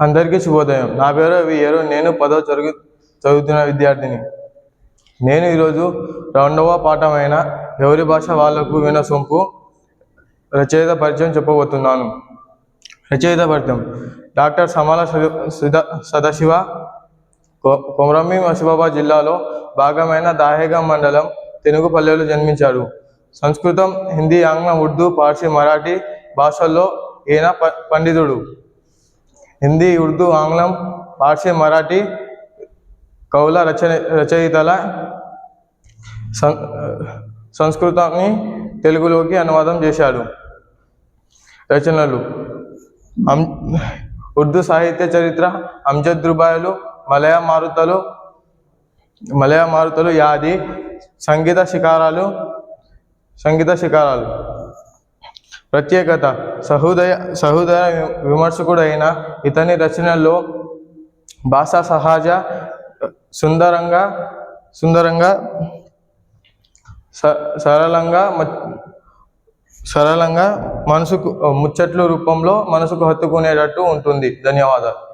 అందరికీ శుభోదయం. నా పేరు వియరు నేను పదవ తరగతి చదువుతున్న విద్యార్థిని. నేను ఈరోజు రెండవ పాఠమైన ఎవరి భాష వాళ్ళకు వినసొంపు రచయిత పరిచయం చెప్పబోతున్నాను. రచయిత పరిచయం. డాక్టర్ సమాల సదాశివ. కొ- మసిబాబా జిల్లాలో భాగమైన దాహేగం మండలం తెలుగు పల్లెలు జన్మించాడు. సంస్కృతం హిందీ ఆంగ్లం ఉర్దూ పార్సీ మరాఠీ భాషల్లో ఈయన ప- పండితుడు. హిందీ ఉర్దూ ఆంగ్లం పార్సీ మరాఠీ కవుల రచన రచయితల సం- సంస్కృతాన్ని తెలుగులోకి అనువాదం చేశాడు. రచనలు. అం ఉర్దూ సాహిత్య చరిత్ర అంజద్ రుబాయలు మలయ మారుతలు మలయ మారుతలు యాది సంగీత శిఖరాలు సంగీత శిఖరాలు. ప్రత్యేకత. సహోదయ సహోదర విమర్శకుడైన ఇతని రచనల్లో భాషా సహజ సుందరంగా సుందరంగా స- సరళంగా సరళంగా మనసుకు ముచ్చట్లు రూపంలో మనసుకు హత్తుకునేటట్టు ఉంటుంది. ధన్యవాదాలు.